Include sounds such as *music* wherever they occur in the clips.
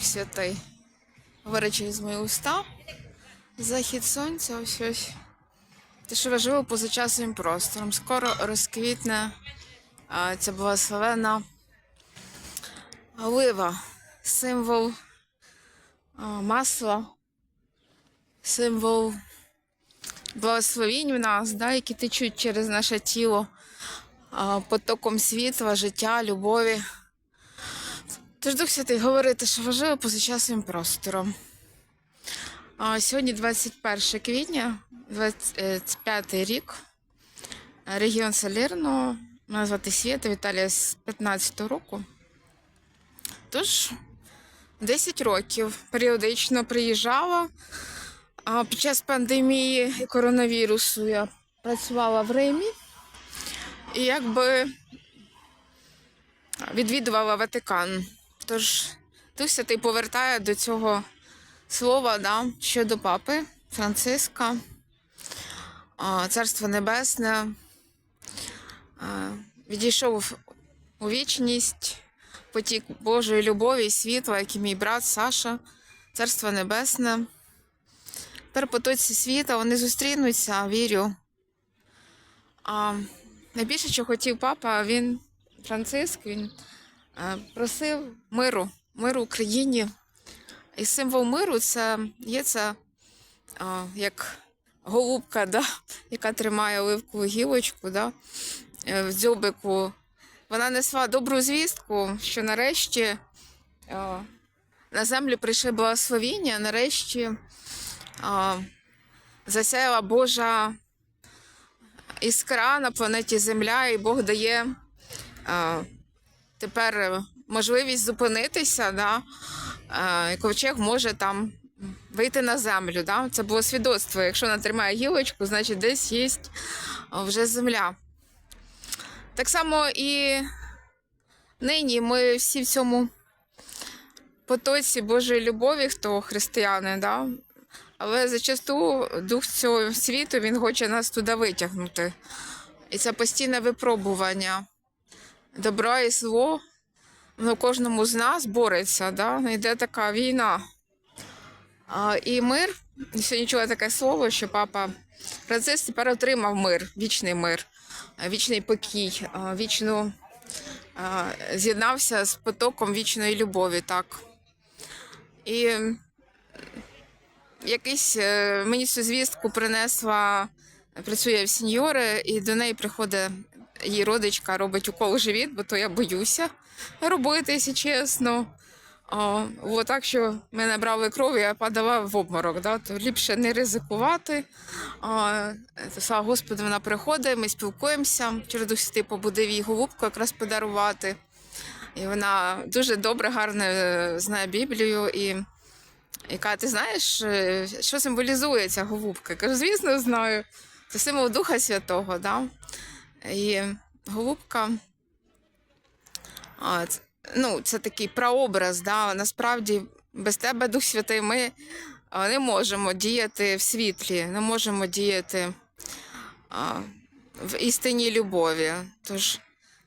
Святий. Говорить через мої уста. Захід сонця, ось ось. Те, що важливо поза часом і простором. Скоро розквітне а, ця благословена олива, символ а, масла, символ благословінь в нас, да, які течуть через наше тіло а, потоком світла, життя, любові. Тож Дух Святий говорити, що важливо поза часом простором. Сьогодні 21 квітня, 25 рік. Регіон Салірно. Мене звати Свєта, Віталія з 15-го року. Тож, 10 років періодично приїжджала. Під час пандемії коронавірусу я працювала в Римі і якби відвідувала Ватикан. Тож Дух Святий повертає до цього слова да, щодо папи Франциска, Царство Небесне. Відійшов у вічність потік Божої любові і світла, як і мій брат Саша, Царство Небесне. Тепер потоці світа вони зустрінуться, вірю. А найбільше, що хотів папа, він Франциск, він просив миру, миру Україні. І символ миру це є це а, як голубка, да, яка тримає оливкову гілочку да, е, в дзьобику. Вона несла добру звістку, що нарешті а, на землю прийшли благословіння, нарешті а, засяяла Божа іскра на планеті Земля, і Бог дає а, тепер можливість зупинитися. Да, і ковчег може там вийти на землю. Да? Це було свідоцтво. Якщо вона тримає гілочку, значить десь є вже земля. Так само і нині ми всі в цьому потоці Божої любові, хто християни, да? але зачасту дух цього світу він хоче нас туди витягнути. І це постійне випробування. Добро і зло воно кожному з нас бореться, да? йде така війна. А, і мир, сьогодні чула таке слово, що папа Франциск тепер отримав мир, вічний мир, вічний покій, вічну з'єднався з потоком вічної любові. так. І якийсь е, мені цю звістку принесла, працює в сеньори, і до неї приходить її родичка, робить укол у живіт, бо то я боюся робити, якщо чесно. А, от так, що мене брали кров, я падала в обморок, да? то ліпше не ризикувати. А, то, слава Господу, вона приходить, ми спілкуємося. Через Дух Святий побудив їй голубку якраз подарувати. І вона дуже добре, гарно е, знає Біблію. І, і каже, ти знаєш, е, що символізує ця голубка? Я кажу, звісно, знаю. Це символ Духа Святого. Да? І голубка. А, ну, це такий прообраз, да? насправді без тебе, Дух Святий, ми не можемо діяти в світлі, не можемо діяти а, в істинній любові. Тож,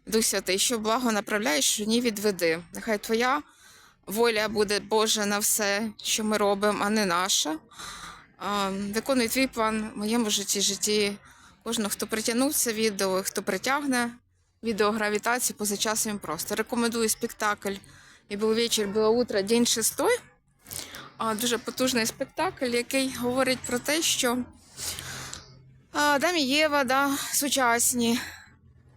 Дух Святий, що благо направляєш, що ні відведи. Нехай твоя воля буде Божа на все, що ми робимо, а не наша. А, Виконуй твій план в моєму житті, житті кожного, хто притягнув це відео, хто притягне відеогравітацію поза часом просто. Рекомендую спектакль «І був вечір, було утро, день шестой. Дуже потужний спектакль, який говорить про те, що Адам і Єва, да, сучасні,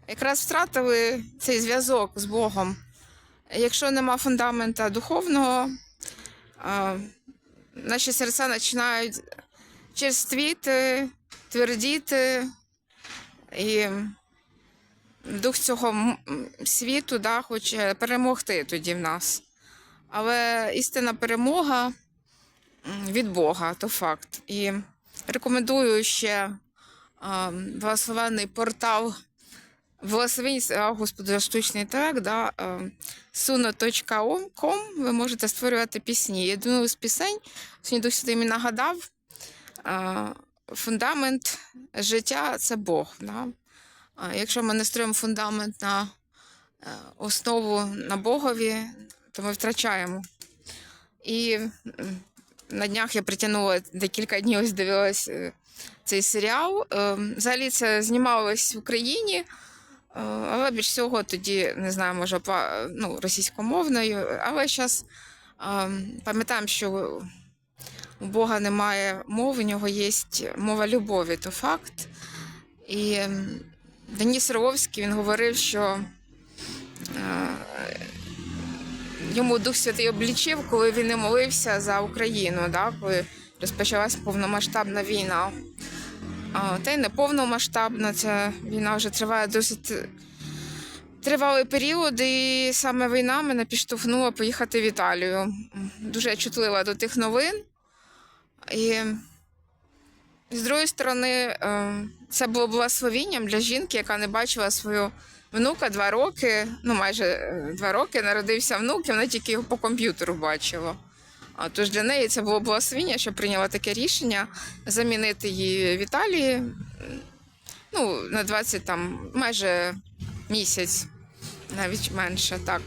якраз втратили цей зв'язок з Богом. Якщо нема фундамента духовного, наші серця починають черствіти, твердіти. І дух цього світу да, хоче перемогти тоді в нас. Але істинна перемога від Бога, то факт. І рекомендую ще благословенний портал Благословень, а, Господу, штучний інтелект, да, suno.com, ви можете створювати пісні. Одну з пісень, сьогодні Дух мені нагадав, фундамент життя це Бог. Да? Якщо ми не строїмо фундамент на е, основу на Богові, то ми втрачаємо І на днях я притягнула декілька днів, ось дивилась е, цей серіал. Е, Взагалі це знімалось в Україні, але більш всього тоді не знаю, може ну, російськомовною. Але зараз пам'ятаємо, що у Бога немає мов, у нього є мова любові, то факт. І Деніс Ровський він говорив, що е, йому Дух Святий облічив, коли він не молився за Україну, да, коли розпочалась повномасштабна війна. Та й не повномасштабна, ця війна вже триває досить тривалий період, і саме війна мене підштовхнула поїхати в Італію. Дуже чутлива до тих новин. І з другої сторони, е, це було благословінням для жінки, яка не бачила свою внука два роки, ну майже е, два роки народився внук, і вона тільки його по комп'ютеру бачила. А тож для неї це було благословіння, що прийняла таке рішення замінити її в Італії ну, на 20 там майже місяць, навіть менше так.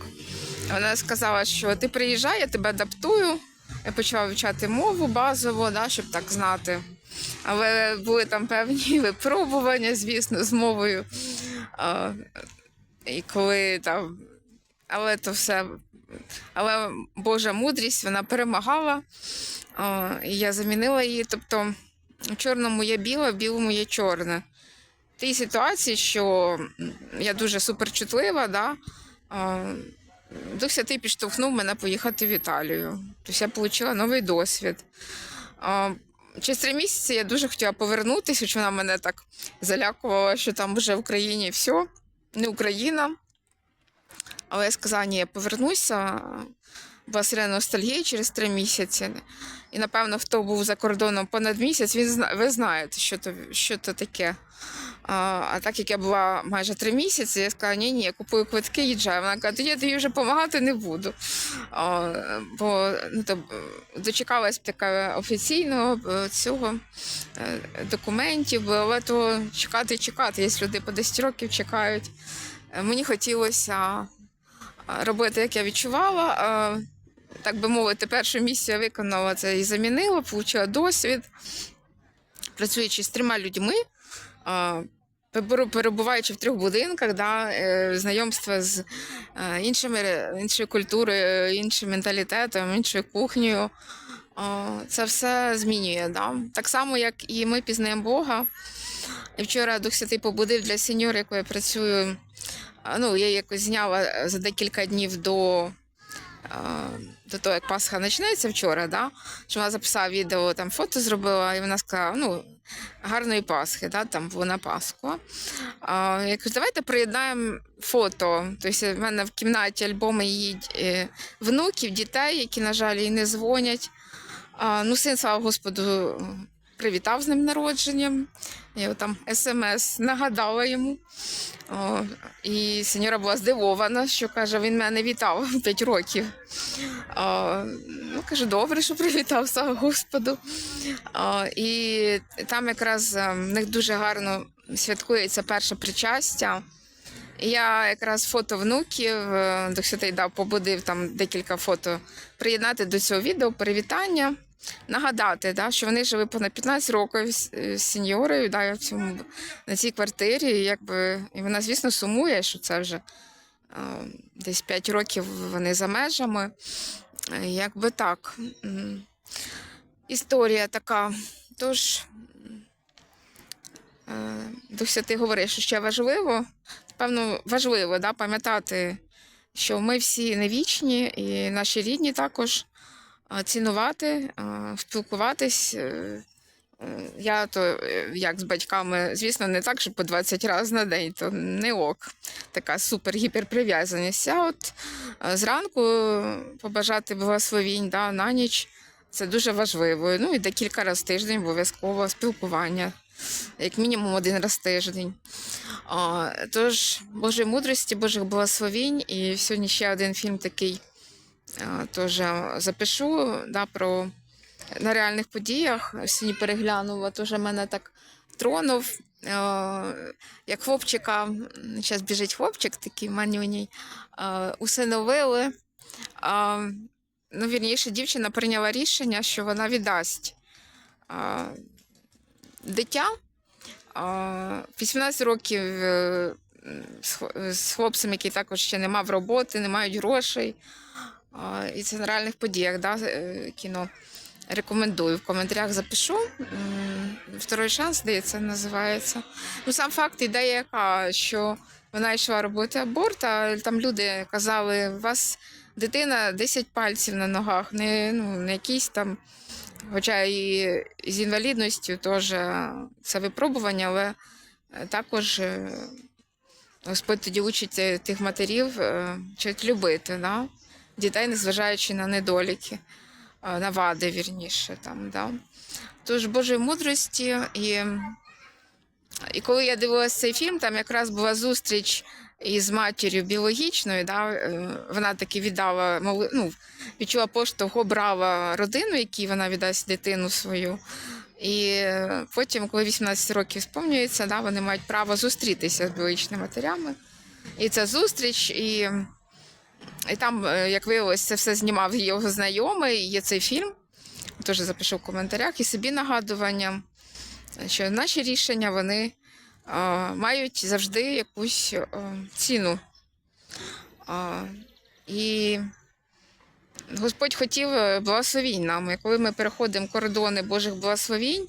Вона сказала, що ти приїжджай, я тебе адаптую. Я почала вивчати мову базово, да, щоб так знати. Але були там певні *laughs* випробування, звісно, з мовою. А, і коли там. Але то все. Але Божа мудрість вона перемагала. А, і я замінила її. Тобто в чорному є біле, в білому є чорне. В тій ситуації, що я дуже суперчутлива, да, а, Дух Святий підштовхнув мене поїхати в Італію. Тобто я отримала новий досвід. Через три місяці я дуже хотіла повернутися, хоч вона мене так залякувала, що там вже в Україні все, не Україна. Але я сказала, ні, я повернуся. Була сильна ностальгія через три місяці. І напевно, хто був за кордоном понад місяць, він ви знаєте, що то, що то таке. А, так як я була майже три місяці, я сказала, ні, ні, я купую квитки, їжджаю. Вона каже, я тобі вже допомагати не буду. А, бо ну, то, дочекалась така офіційного е, цього е, документів, але то чекати, чекати. Є люди по 10 років чекають. Е, Мені хотілося робити, як я відчувала. Так би мовити, першу місію виконала це і замінила, отримала досвід, працюючи з трьома людьми. Перебуваючи в трьох будинках, да, е, знайомства з е, іншими, іншою культурою, іншим менталітетом, іншою кухнею, це все змінює. Да? Так само, як і ми пізнаємо Бога. І вчора Дух Святий побудив для сеньора, якою я працюю. Ну, я якось зняла за декілька днів до, до того, як Пасха почнеться вчора, да? що вона записала відео, там фото зробила, і вона сказала, ну, гарної Пасхи, да? там було на Пасху. А, я кажу, давайте приєднаємо фото. Тобто в мене в кімнаті альбоми її е, внуків, дітей, які, на жаль, їй не дзвонять. А, ну, син, слава Господу, привітав з ним народженням. Я там смс нагадала йому. О, і сеньора була здивована, що каже, він мене вітав *laughs* 5 років. О, ну, кажу, добре, що привітав, слава Господу. О, і там якраз е, в них дуже гарно святкується перше причастя. Я якраз фото внуків, е, Дух Святий дав, побудив там декілька фото приєднати до цього відео, привітання, нагадати, да, що вони жили понад 15 років з, з сеньорою да, в цьому, на цій квартирі. І, якби, і вона, звісно, сумує, що це вже е, десь 5 років вони за межами. Е, Якби так. Історія така. Тож, е, Святий говорить, що ще важливо, певно, важливо да, пам'ятати, що ми всі не вічні, і наші рідні також а, цінувати, спілкуватись. е, е, Я то е, як з батьками, звісно, не так, що по 20 разів на день, то не ок. Така супер-гіперприв'язаність. А от зранку побажати благословінь да, на ніч це дуже важливо. Ну і декілька разів тиждень обов'язково спілкування, як мінімум один раз тиждень. Тож, Божої мудрості, Божих благословінь. І сьогодні ще один фільм такий теж запишу да, про на реальних подіях. Сьогодні переглянула, теж мене так тронув. Як хлопчика, зараз біжить хлопчик такий манюній, усиновили. Ну, вірніше, дівчина прийняла рішення, що вона віддасть дитя. 18 років е, з хлопцем, який також ще не мав роботи, не мають грошей. І це на реальних подіях, да, е, кіно. Рекомендую. В коментарях запишу. Второй шанс, здається, називається. Ну, сам факт, ідея яка, що вона йшла робити аборт, а там люди казали, у вас дитина 10 пальців на ногах, не, ну, не якісь там, хоча і з інвалідністю теж це випробування, але е, також е, Господь тоді учить тих матерів вчить любити да? Дітей, незважаючи на недоліки, е, на вади, вірніше. Там, да? Тож Божої мудрості і. І коли я дивилася цей фільм, там якраз була зустріч із матір'ю біологічною, да, е, вона таки віддала, ну, відчула поштовх, обрала родину, якій вона віддасть дитину свою. І потім, коли 18 років сповнюється, да, вони мають право зустрітися з біологічними матерями. І ця зустріч, і, і там, е, як виявилось, це все знімав його знайомий, є цей фільм. Теж запишу в коментарях і собі нагадування що наші рішення вони а, мають завжди якусь а, ціну. А, і Господь хотів е, благословінь нам. І коли ми переходимо кордони Божих благословінь,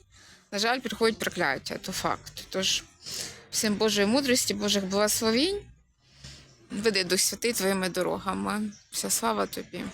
на жаль, приходять прокляття, то факт. Тож всім Божої мудрості, Божих благословінь. Веди Дух Святий твоїми дорогами. Вся слава тобі.